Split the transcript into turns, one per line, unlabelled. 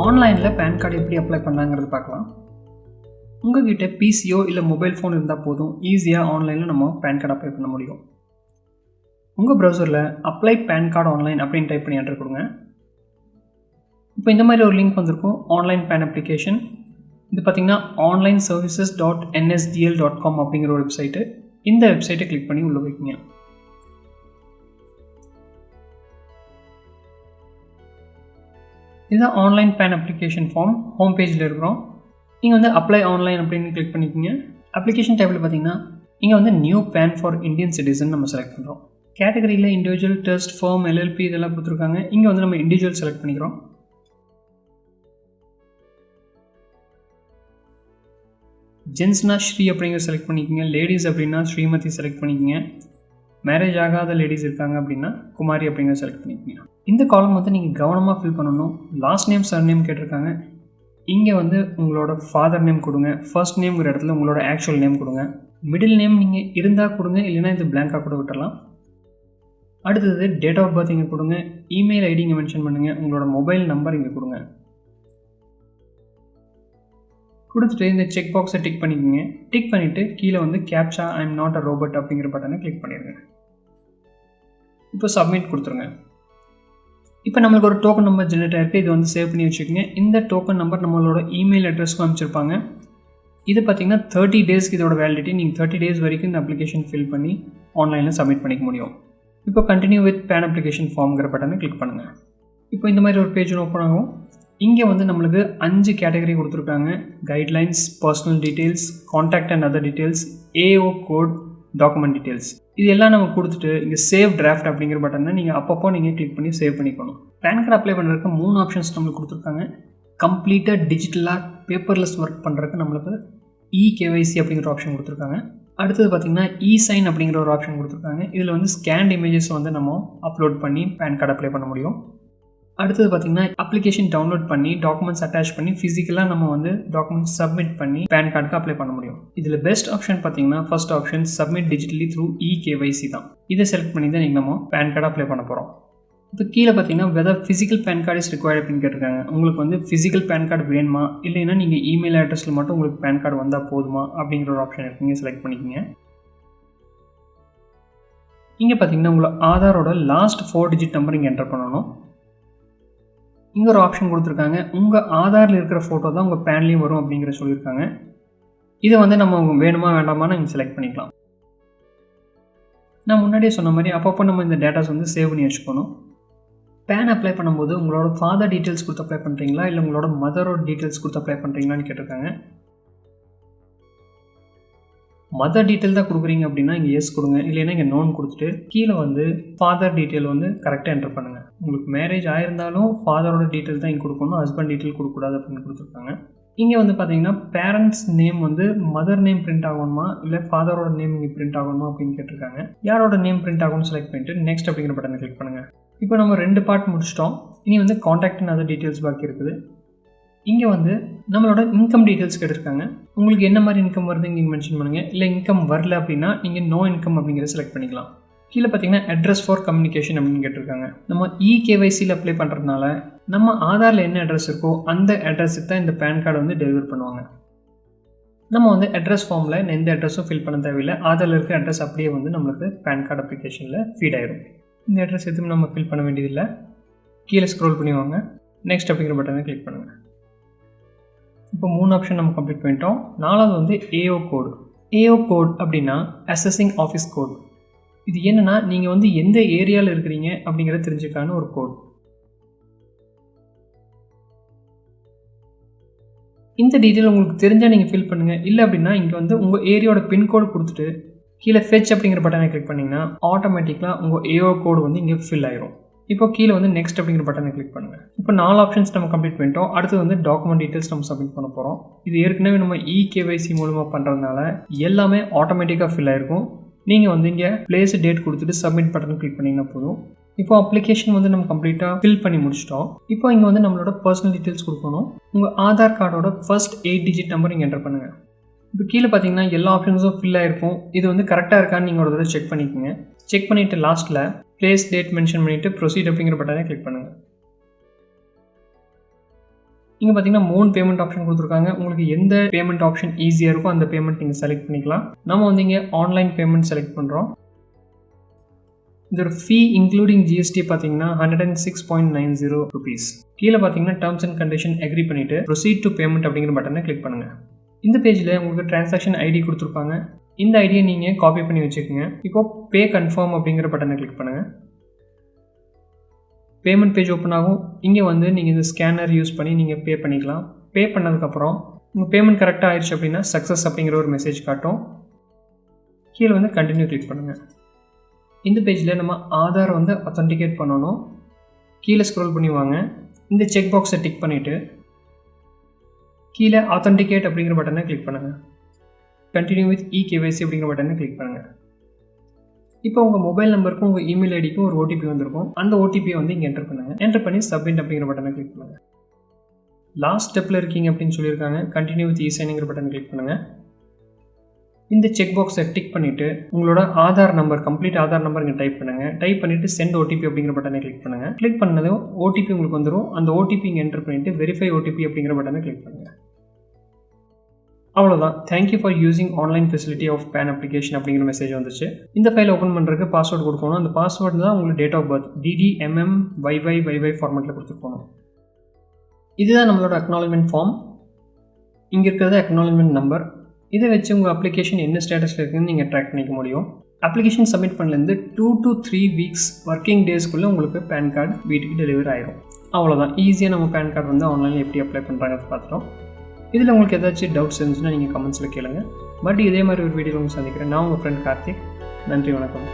ஆன்லைனில் PAN card எப்படி apply பண்ணாங்கிறது பார்க்கலாம். உங்ககிட்ட பிசியோ இல்லை மொபைல் ஃபோன் இருந்தால் போதும் ஈஸியாக ஆன்லைனில் நம்ம பேன் கார்டு அப்ளை பண்ண முடியும். உங்கள் ப்ரௌசரில் அப்ளை பேன் கார்டு ஆன்லைன் அப்படின்னு டைப் பண்ணி என்டர் கொடுங்க. இப்போ இந்த மாதிரி ஒரு லிங்க் வந்திருக்கும் ஆன்லைன் பேன் அப்ளிகேஷன் இது பார்த்தீங்கன்னா online services dot NSDL dot com அப்படிங்கிற ஒரு வெப்சைட்டு இந்த வெப்சைட்டை கிளிக் பண்ணி உள்ளே வைக்கிங்க இதுதான் online PAN application form home பேஜில் இருக்கிறோம். நீங்கள் வந்து அப்ளை ஆன்லைன் அப்படின்னு கிளிக் பண்ணிக்கிங்க. அப்ளிகேஷன் டைப்பில் பார்த்தீங்கன்னா இங்கே வந்து new PAN for Indian citizen நம்ம செலக்ட் பண்ணுறோம் கேட்டகரியில் இண்டிவிஜுவல் டெஸ்ட் ஃபார்ம் எல்எல்பி இதெல்லாம் கொடுத்துருக்காங்க. இங்கே வந்து நம்ம இண்டிவிஜுவல் செலக்ட் பண்ணிக்கிறோம். ஜென்ஸ்னா ஸ்ரீ அப்படிங்கிற செலக்ட் பண்ணிக்கோங்க. லேடிஸ் அப்படின்னா ஸ்ரீமதி செலக்ட் பண்ணிக்கோங்க. மேரேஜ் ஆகாத லேடிஸ் இருக்காங்க அப்படின்னா குமாரி அப்படிங்கிற செலக்ட் பண்ணிக்கலாம் இந்த காலம் வந்து நீங்கள் கவனமாக ஃபில் பண்ணணும். லாஸ்ட் நேம் சர் நேம் கேட்டிருக்காங்க. இங்கே வந்து உங்களோட ஃபாதர் நேம் கொடுங்க. ஃபர்ஸ்ட் நேம்ங்கிற இடத்துல உங்களோட ஆக்சுவல் நேம் கொடுங்க. மிடில் நேம் நீங்கள் இருந்தால் கொடுங்க. இல்லைன்னா இது பிளாங்காக கூட விட்டுறலாம். அடுத்தது டேட் ஆஃப் பர்த் இங்கே கொடுங்க. இமெயில் ஐடி இங்கே மென்ஷன் பண்ணுங்கள் உங்களோட மொபைல் நம்பர் இங்கே கொடுங்க. கொடுத்துட்டு இந்த செக் பாக்ஸை டிக் பண்ணிக்கோங்க. டிக் பண்ணிவிட்டு கீழே வந்து captcha I am not a robot அப்படிங்கிற பட்டனை கிளிக் பண்ணிடுங்க. இப்போ சப்மிட் கொடுத்துருங்க. இப்போ நம்மளுக்கு ஒரு டோக்கன் நம்பர் ஜென்ரேட் ஆகிருக்கு இது வந்து சேவ் பண்ணி வச்சுக்கோங்க. இந்த டோக்கன் நம்பர் நம்மளோட இமெயில் அட்ரஸ்க்கு அமைச்சிருப்பாங்க இது பார்த்தீங்கன்னா தேர்ட்டி டேஸ்க்கு இதோட வேலிடிட்டி நீங்கள் தேர்ட்டி டேஸ் வரைக்கும் இந்த அப்ளிகேஷன் ஃபில் பண்ணி ஆன்லைனில் சப்மிட் பண்ணிக்க முடியும். இப்போ கண்டினியூ வித் பேன் அப்ளிகேஷன் ஃபார்ம்ங்கிற பட்டனை கிளிக் பண்ணுங்கள் இப்போ இந்த மாதிரி ஒரு பேஜ் ஓப்பன் ஆகும். இங்கே வந்து நம்மளுக்கு அஞ்சு கேட்டகரி கொடுத்துருக்காங்க. Guidelines personal details contact and other details AO code document details இது எல்லாம் நம்ம கொடுத்துட்டு இங்கே சேவ் டிராஃப்ட் அப்படிங்கிற பட்டனை நீங்கள் அப்பப்போ நீங்கள் கிளிக் பண்ணி சேவ் பண்ணிக்கணும். பேன் கார்டு அப்ளை பண்ணுறதுக்கு மூணு ஆப்ஷன்ஸ் நம்மளுக்கு கொடுத்துருக்காங்க. கம்ப்ளீட்டாக டிஜிட்டலாக பேப்பர்லெஸ் ஒர்க் பண்ணுறதுக்கு நம்மளுக்கு இ கேவைசி அப்படிங்கிற ஆப்ஷன் கொடுத்துருக்காங்க. அடுத்தது பார்த்திங்கன்னா இ சைன் அப்படிங்கிற ஒரு ஆப்ஷன் கொடுத்துருக்காங்க. இதில் வந்து ஸ்கேன் இமேஜஸ் வந்து நம்ம அப்லோட் பண்ணி பேன் கார்டு அப்ளை பண்ண முடியும். அடுத்தது பார்த்தீங்கன்னா அப்ளிகேஷன் டவுன்லோட் பண்ணி டாக்குமெண்ட்ஸ் அட்டாச் பண்ணி ஃபிசிக்கலாக நம்ம வந்து டாக்குமெண்ட்ஸ் சப்மிட் பண்ணி பேன் கார்டுக்கு அப்ளை பண்ண முடியும். இதில் பெஸ்ட் ஆப்ஷன் பார்த்தீங்கன்னா first option submit digitally through e KYC தான். இதை செலக்ட் பண்ணி தான் நீங்கள் நம்ம பேன் கார்டு அப்ளை பண்ண போகிறோம் இப்போ கீழே பார்த்தீங்கன்னா whether physical PAN card is required அப்படின்னு கேட்டிருக்காங்க. உங்களுக்கு வந்து ஃபிசிக்கல் பேன் கார்டு வேணுமா? இல்லைன்னா நீங்கள் இமெயில் அட்ரஸில் மட்டும் உங்களுக்கு பேன் கார்டு வந்தால் போதுமா? அப்படிங்கிற ஒரு ஆப்ஷன் இருக்குங்க செலக்ட் பண்ணிக்கோங்க. இங்கே பார்த்தீங்கன்னா உங்களை ஆதாரோட லாஸ்ட் ஃபோர் டிஜிட் நம்பர் இங்கே என்டர் பண்ணணும். இங்கே ஒரு ஆப்ஷன் கொடுத்துருக்காங்க. உங்கள் ஆதாரில் இருக்கிற ஃபோட்டோ தான் உங்கள் பேன்லேயும் வரும் அப்படிங்கிற சொல்லியிருக்காங்க. இதை வந்து நம்ம வேணுமா வேண்டாமா நீங்கள் செலக்ட் பண்ணிக்கலாம். நான் முன்னாடியே சொன்ன மாதிரி அப்பப்போ நம்ம இந்த டேட்டாஸ் வந்து சேவ் பண்ணி வச்சுக்கணும். பேன் அப்ளை பண்ணும்போது உங்களோட ஃபாதர் டீட்டெயில்ஸ் கொடுத்து அப்ளை பண்ணுறீங்களா இல்லை உங்களோட மதரோட டீட்டெயில்ஸ் கொடுத்து அப்ளை பண்ணுறீங்களான்னு கேட்டிருக்காங்க. மதர் டீட்டெயில் தான் கொடுக்குறீங்க அப்படின்னா இங்கே எஸ் கொடுங்க. இல்லைன்னா இங்கே நோன் கொடுத்துட்டு கீழே வந்து ஃபாதர் டீட்டெயில் வந்து கரெக்டாக என்டர் பண்ணுங்கள் உங்களுக்கு மேரேஜ் ஆயிருந்தாலும் ஃபாதரோட டீட்டெயில் தான் இங்கே கொடுக்கணும். ஹஸ்பண்ட் டீட்டெயில் கொடுக்கக்கூடாது அப்படின்னு கொடுத்துருக்காங்க. இங்கே வந்து பார்த்தீங்கன்னா பேரண்ட்ஸ் நேம் வந்து மதர் நேம் பிரிண்ட் ஆகணுமா? இல்லை ஃபாதரோட நேம் இங்கே பிரிண்ட் ஆகணுமா அப்படின்னு கேட்டிருக்காங்க. யாரோட நேம் பிரிண்ட் ஆகும்னு செலக்ட் பண்ணிட்டு நெக்ஸ்ட் அப்படிங்கிற பட்டனை கிளிக் பண்ணுங்கள் இப்போ நம்ம ரெண்டு பார்ட் முடிச்சிட்டோம். இனி வந்து காண்டாக்ட் அதர் டீட்டெயில்ஸ் பாக்கி இருக்குது. இங்கே வந்து நம்மளோட இன்கம் டீட்டெயில்ஸ் கேட்டிருக்காங்க. உங்களுக்கு என்ன மாதிரி இன்கம் வருது இங்கே மென்ஷன் பண்ணுங்கள் இல்லை இன்கம் வரல அப்படின்னா நீங்கள் நோ இன்கம் அப்படிங்கிறத செலக்ட் பண்ணிக்கலாம். கீழே பார்த்தீங்கன்னா அட்ரஸ் ஃபார் கம்யூனிகேஷன் அப்படின்னு கேட்டிருக்காங்க. நம்ம இகேவைசியில் அப்ளை பண்ணுறதுனால நம்ம ஆதாரில் என்ன அட்ரஸ் இருக்கோ அந்த அட்ரஸுக்கு தான் இந்த பேன் கார்டு வந்து டெலிவர் பண்ணுவாங்க. நம்ம வந்து அட்ரஸ் ஃபார்மில் எந்த அட்ரஸும் ஃபில் பண்ண தேவையில்லை. ஆதாரில் இருக்கிற அட்ரஸ் அப்படியே வந்து நம்மளுக்கு பேன் கார்டு அப்ளிகேஷனில் ஃபீட் ஆயிரும். இந்த அட்ரஸ் எதுவும் நம்ம ஃபில் பண்ண வேண்டியதில்லை. கீழே ஸ்க்ரோல் பண்ணி வாங்க. நெக்ஸ்ட் அப்படிங்கிற பட்டனை கிளிக் பண்ணுங்கள் இப்போ மூணு ஆப்ஷன் நம்ம கம்ப்ளீட் பண்ணிட்டோம். நாலாவது வந்து ஏஓ கோடு ஏஓ கோட் அப்படின்னா அசஸிங் ஆஃபீஸ் கோட் இது என்னென்னா நீங்கள் வந்து எந்த ஏரியாவில் இருக்கிறீங்க அப்படிங்கிறத தெரிஞ்சுக்கான ஒரு கோட் இந்த டீட்டெயில் உங்களுக்கு தெரிஞ்சால் நீங்கள் ஃபில் பண்ணுங்கள் இல்லை அப்படின்னா இங்கே வந்து உங்கள் ஏரியாவோட பின்கோடு கொடுத்துட்டு கீழே ஃபெச் அப்படிங்கிற பட்டனை கிளிக் பண்ணிங்கன்னா ஆட்டோமேட்டிக்காக உங்கள் ஏஓ கோடு வந்து இங்கே ஃபில் ஆயிரும். இப்போ கீழே வந்து நெக்ஸ்ட் அப்படிங்கிற பட்டனை கிளிக் பண்ணுங்கள் இப்போ நாலு ஆப்ஷன்ஸ் நம்ம கம்ப்ளீட் பண்ணிட்டோம். அடுத்து வந்து டாக்குமெண்ட் டீட்டெயில்ஸ் நம்ம சப்மிட் பண்ண போகிறோம் இது ஏற்கனவே நம்ம இ கேவைசி மூலமாக பண்ணுறதுனால எல்லாமே ஆட்டோமேட்டிக்காக ஃபில் ஆயிருக்கும். நீங்கள் வந்து இங்கே பிளேஸ் டேட் கொடுத்துட்டு சப்மிட் பட்டன் கிளிக் பண்ணிங்கன்னா போதும். இப்போ அப்ளிகேஷன் வந்து நம்ம கம்ப்ளீட்டாக ஃபில் பண்ணி முடிச்சிட்டோம். இப்போ இங்கே வந்து நம்மளோட பர்சனல் டீட்டெயில்ஸ் கொடுக்கணும். உங்கள் ஆதார் கார்டோட ஃபர்ஸ்ட் எயிட் டிஜிட் நம்பர் நீங்கள் என்டர் பண்ணுங்கள் இப்போ கீழே பார்த்தீங்கன்னா எல்லா ஆப்ஷன்ஸும் ஃபில் ஆயிருக்கும். இது வந்து கரெக்டாக இருக்கான்னு நீங்கள் ஒரு தடவை செக் பண்ணிக்கோங்க. செக் பண்ணிவிட்டு லாஸ்ட்டில் பிளேஸ் டேட் மென்ஷன் பண்ணிவிட்டு ப்ரொசீட் அப்படிங்கிற பட்டனை கிளிக் பண்ணுங்கள் இங்கே பார்த்தீங்கன்னா மூணு பேமெண்ட் ஆப்ஷன் கொடுத்துருக்காங்க. உங்களுக்கு எந்த பேமெண்ட் ஆப்ஷன் ஈஸியாக இருக்கோ அந்த பேமெண்ட் நீங்கள் செலக்ட் பண்ணிக்கலாம். நம்ம வந்து இங்கே ஆன்லைன் பேமெண்ட் செலக்ட் பண்ணுறோம் இதோட ஃபீ இன்க்ளூடிங் ஜிஎஸ்டி பார்த்தீங்கன்னா hundred and six point nine zero rupees கீழே பார்த்தீங்கன்னா டேர்ம்ஸ் அண்ட் கண்டிஷன் அக்ரி பண்ணிவிட்டு ப்ரொசீட் டு பேமெண்ட் அப்படிங்கிற பட்டனை கிளிக் பண்ணுங்கள் இந்த பேஜில் உங்களுக்கு டிரான்சாக்ஷன் ஐடி கொடுத்துருப்பாங்க. இந்த ஐடியை நீங்கள் காப்பி பண்ணி வச்சுக்கோங்க. இப்போ பே கன்ஃபார்ம் அப்படிங்கிற பட்டனை கிளிக் பண்ணுங்கள் பேமெண்ட் பேஜ் ஓப்பன் ஆகும். இங்கே வந்து நீங்கள் இந்த ஸ்கேனர் யூஸ் பண்ணி நீங்கள் பே பண்ணிக்கலாம். பே பண்ணதுக்கப்புறம் உங்கள் பேமெண்ட் கரெக்டாக ஆயிடுச்சு அப்படின்னா சக்ஸஸ் அப்படிங்கிற ஒரு மெசேஜ் காட்டும். கீழே வந்து கண்டினியூ கிளிக் பண்ணுங்கள் இந்த பேஜில் நம்ம ஆதார் வந்து அத்தன்டிகேட் பண்ணணும். கீழே ஸ்க்ரோல் பண்ணி வாங்க. இந்த செக் பாக்ஸை டிக் பண்ணிவிட்டு கீழே ஆத்தன்டிகேட் அப்படிங்கிற பட்டனை கிளிக் பண்ணுங்கள் கண்டினியூ வித் இ கேவைசி அப்படிங்கிற பட்டனை கிளிக் பண்ணுங்கள் இப்போ உங்கள் மொபைல் நம்பருக்கும் உங்கள் இமெயில் ஐடிக்கும் ஒரு ஓடிபி வந்திருக்கும். அந்த ஓடிபியை வந்து இங்கே என்டர் பண்ணுங்கள் என்டர் பண்ணி சப்மிட் அப்படிங்கிற பட்டனை கிளிக் பண்ணுங்கள் லாஸ்ட் ஸ்டெப்பில் இருக்கீங்க அப்படின்னு சொல்லியிருக்காங்க. கண்டினியூ வித் இ சைனுங்கிற பட்டனை கிளிக் பண்ணுங்கள் இந்த செக் பாக்ஸை டிக் பண்ணிவிட்டு உங்களோட Aadhaar number complete Aadhaar number இங்கே டைப் பண்ணுங்கள் டைப் பண்ணிவிட்டு சென்ட் ஓடிபி அப்படிங்கிற பட்டனை கிளிக் பண்ணுங்கள் கிளிக் பண்ணதும் ஓடிபி உங்களுக்கு வந்துடும் அந்த ஓடிபி இங்கே என்டர் பண்ணிவிட்டு வெரிஃபை ஓடிபி அப்படிங்கிற பட்டனை கிளிக் பண்ணுங்கள் அவ்வளோதான் thank you for using online facility of PAN application அப்படிங்கிற மெசேஜ் வந்துச்சு. இந்த ஃபைல் ஓப்பன் பண்ணுறதுக்கு பாஸ்வேர்டு கொடுக்கணும். அந்த பாஸ்வேர்டு தான் உங்களுக்கு date of birth DDMM YY YY ஃபார்மெட்டில் கொடுத்துருக்கணும் இதுதான் நம்மளோட அக்னாலஜ்மெண்ட் ஃபார்ம் இங்கே இருக்கிறது அக்னாலஜ்மெண்ட் நம்பர் இதை வச்சு உங்கள் அப்ளிகேஷன் என்ன ஸ்டேட்டஸில் இருக்குதுன்னு நீங்கள் ட்ராக் பண்ணிக்க முடியும். Application submit பண்ணலேருந்து two to three weeks working டேஸ்க்குள்ளே உங்களுக்கு பேன் கார்டு வீட்டுக்கு டெலிவரி ஆயிடும் அவ்வளோதான் ஈஸியாக நம்ம பேன் கார்டு வந்து ஆன்லைனில் எப்படி அப்ளை பண்ணுறாங்க பார்த்துட்டோம். இதில் உங்களுக்கு ஏதாச்சும் டவுட்ஸ் இருந்துச்சுன்னா நீங்கள் கமெண்ட்ஸில் கேளுங்க. பட் இதே மாதிரி ஒரு வீடியோ உங்களுக்கு சந்திக்கிறேன். நான் உங்கள் ஃப்ரெண்ட் கார்த்திக். நன்றி வணக்கம்.